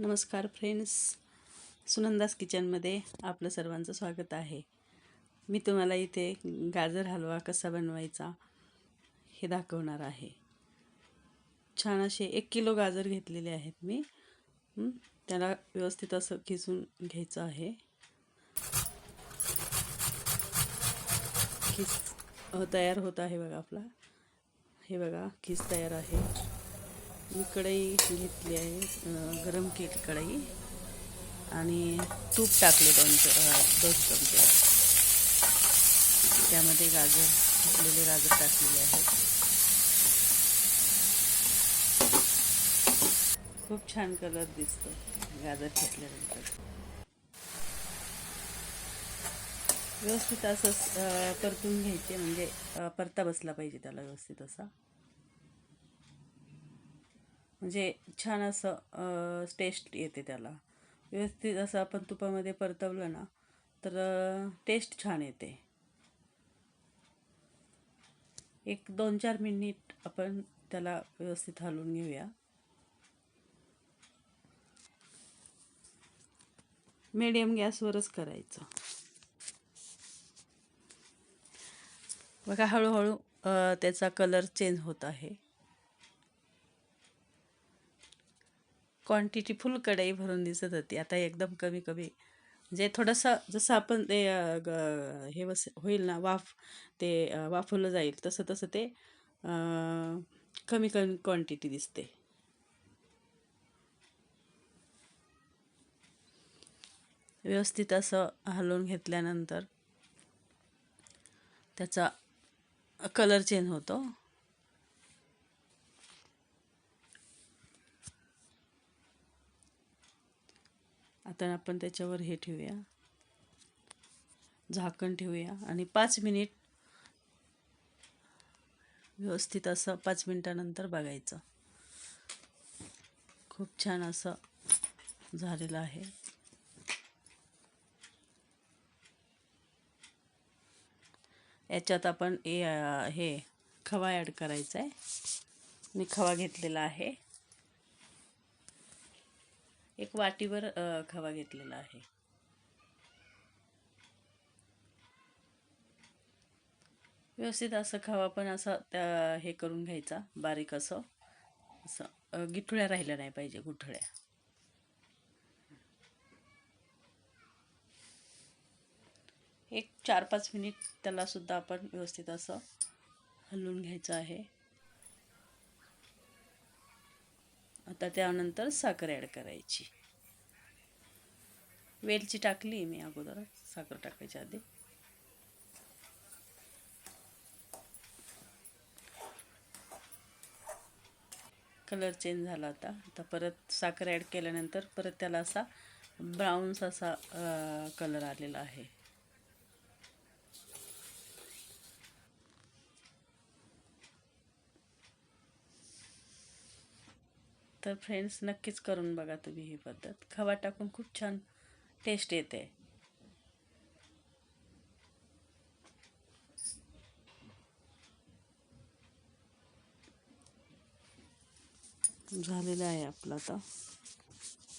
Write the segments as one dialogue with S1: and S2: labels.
S1: नमस्कार फ्रेंड्स. सुनंदास किचनमध्ये आपलं सर्वांचं स्वागत आहे. मी तुम्हाला इथे गाजर हलवा कसा बनवायचा हे दाखवणार आहे. छान असे एक किलो गाजर घेतलेले आहेत मी. त्याला व्यवस्थित असं किसून घ्यायचं आहे. किस तयार होत आहे बघा आपला. हे बघा किस तयार आहे. मी कढई घेतली आहे गरम केली कढई आणि तूप टाकले दोन दोन चमचे. त्यामध्ये गाजर घेतलेले गाजर टाकलेले आहेत. खूप छान कलर दिसतो गाजर घेतल्यानंतर. व्यवस्थित असं परतून घ्यायचे म्हणजे परता बसला पाहिजे त्याला व्यवस्थित असा. म्हणजे छान असं टेस्ट येते त्याला. व्यवस्थित असं आपण तुपामध्ये परतवलं ना तर टेस्ट छान येते. एक दोन चार मिनिट आपण त्याला व्यवस्थित हलवून घेऊया. मीडियम गॅसवरच करायचं. बघा हळूहळू त्याचा कलर चेंज होत आहे. क्वांटिटी फुल कढई भरून दिसत होती. आता एकदम कमी कमी. म्हणजे थोडंसं जसं आपण ते ग- हे वस होईल ना वाफ ते वाफवलं जाईल तसं तसं ते कमी कमी क्वांटिटी दिसते. व्यवस्थित असं हलवून घेतल्यानंतर त्याचा कलर चेंज होतो. आता आपण त्याच्यावर हे ठेवूया. झाकण ठेवूया. आणि पाच मिनिट व्यवस्थित असं पाच मिनिटानंतर बघायचं. खूप छान असं झालेलं आहे. याच्यात आपण ए हे खवा ॲड करायचा आहे मी खवा घेतलेला आहे. एक वाटीवर खवा घेतलेला आहे. व्यवस्थित असं खवा पण असा त्या हे करून घ्यायचा बारीक असं. असं गिठुळ्या राहिल्या नाही पाहिजे गुठळ्या. एक चार पाच मिनिट त्याला सुद्धा आपण व्यवस्थित असं हलवून घ्यायचं आहे. आता त्यानंतर साखर ॲड करायची. वेलची टाकली मी अगोदर साखर टाकायच्या आधी. कलर चेंज झाला आता. आता परत साखर ॲड केल्यानंतर परत त्याला असा ब्राऊन्स असा कलर आलेला आहे. तर फ्रेंड्स नक्कीच करून बघा तुम्ही ही पद्धत. खवा टाकून खूप छान टेस्ट येते. झालेला आहे आपला आता.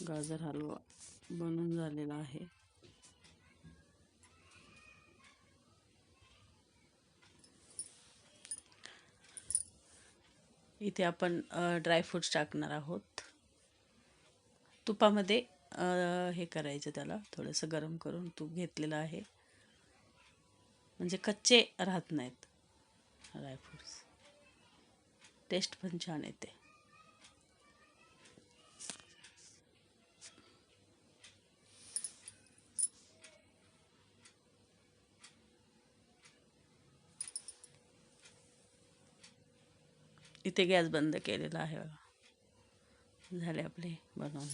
S1: गाजर हलवा बनून झालेला आहे. इथे आपण ड्रायफ्रूट्स टाकणार आहोत. तुपामध्ये हे करायचं त्याला थोडंसं गरम करून तूप घेतलेलं आहे. म्हणजे कच्चे राहत नाहीत ड्रायफ्रूट्स टेस्ट पण छान येते. इथे गॅस बंद केलेला आहे झाले आपले बनवून.